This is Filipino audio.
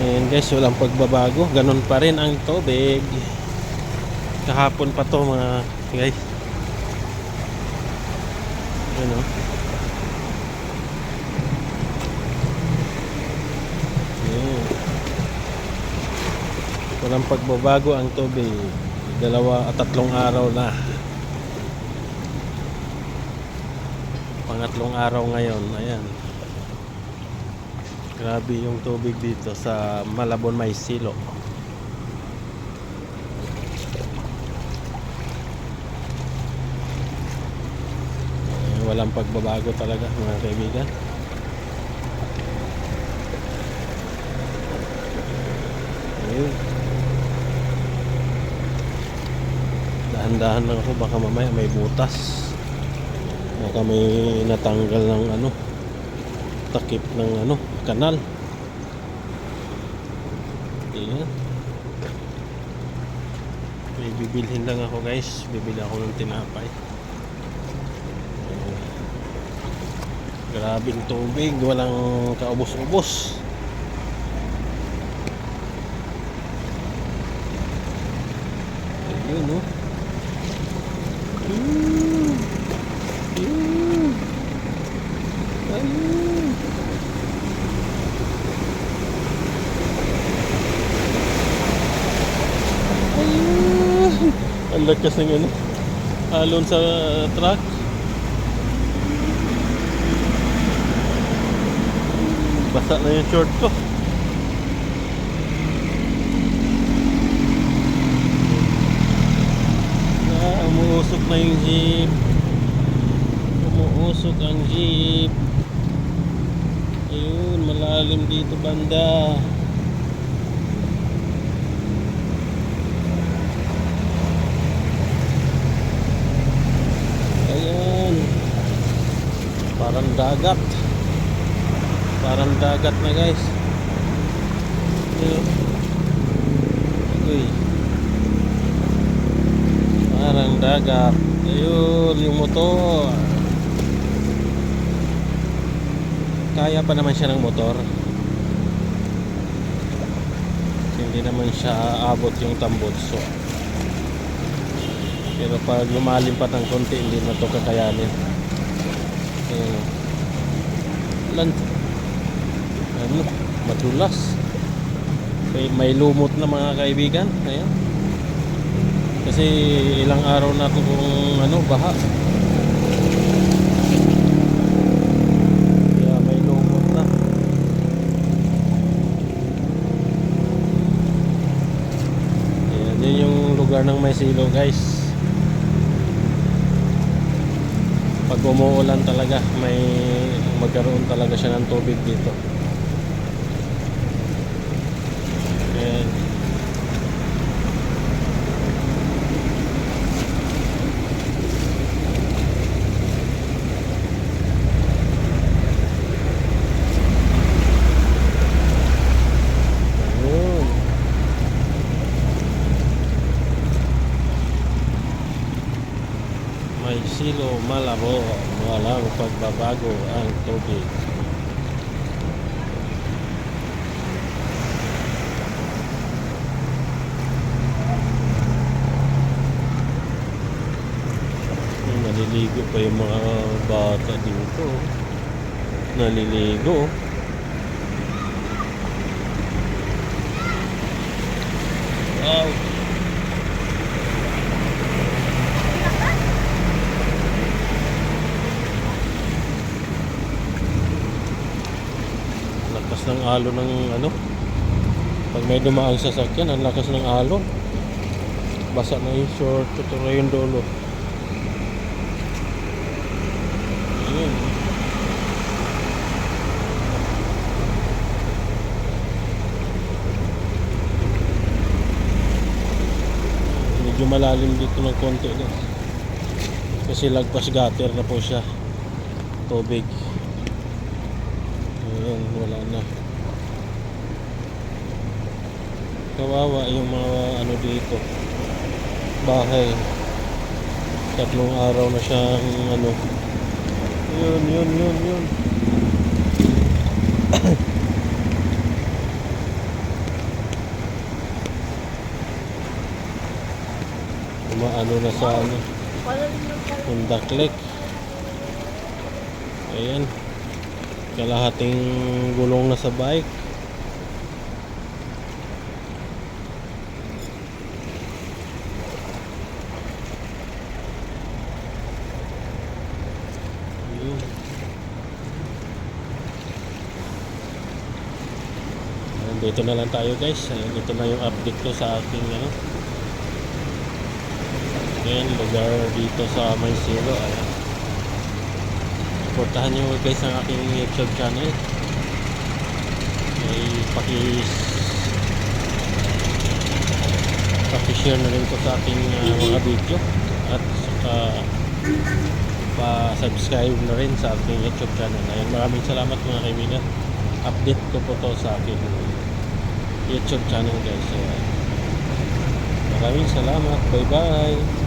Ayan guys, walang pagbabago. Ganun pa rin ang tubig. Kahapon pa to mga guys. Ayan o. Ayan. Walang pagbabago ang tubig. Dalawa at tatlong araw na. Pangatlong araw ngayon. Ayan. Grabe yung tubig dito sa Malabon May Silo. Eh, Walang pagbabago talaga mga kaibigan. Dahan-dahan lang ako baka mamaya may butas. Baka may natanggal ng ano takip ng ano kanal. Ayan. May bibilhin lang ako guys. Bibili ako ng tinapay. Ayan. Grabing tubig. Walang kaubos-ubos. Ayun oh. Ayun. Ayun. Ayun. Ayun. Ang lakas ng ano. Alon sa truck. Basa na yung short ko. Ah, umuusok na yung jeep. Umuusok ang jeep. Ayun, malalim dito banda. Ayan. Parang dagat. Parang dagat na guys. Uy. Parang dagat. Ayun, yung motor. Kaya pa naman siya ng motor. Hindi naman siya aabot yung tambutso. Pero pag lumalim pa ng konti, hindi na ito kakayanin. Ayun. Lan. Ano? Madulas. May, may lumot na mga kaibigan. Ayan. Kasi ilang araw na ito kung ano, baha. Kaya may lumot na. Ayan, yun yung lugar ng may silo guys. Pag umuulan talaga, may magkaroon talaga siya ng tubig dito. Ayan. Ayun. May silo malabo, walang pagbabago ang tubig. Naliligo pa yung mga bata dito. Naliligo. Lakas ng alo ng ano pag may dumaang sasakyan ang lakas ng alo basa na yung short tuturo yung dolo ayun. Medyo malalim dito ng konti guys kasi lagpas gutter na po siya. Tubig. Ayun, wala na. kawawa yung mga ano dito. Bahay. Tatlong araw na siyang ano. Yun yun yun yun. Umaano na sa ano. Pundaklik ayan. Kalahating gulong na sa bike. Dito na lang tayo guys. Ayan, ito na yung update ko sa aking ano. Ayan, lugar dito sa May Zero. Ayan. Supportahan nyo guys ang aking YouTube channel. Ay paki paki-share na rin ko sa aking uh, mga video at saka pa-subscribe na rin sa aking YouTube channel. Ayan, maraming salamat mga kaibigan. Update ko po to sa aking YouTube channel guys. Ayan. Maraming salamat. Bye-bye.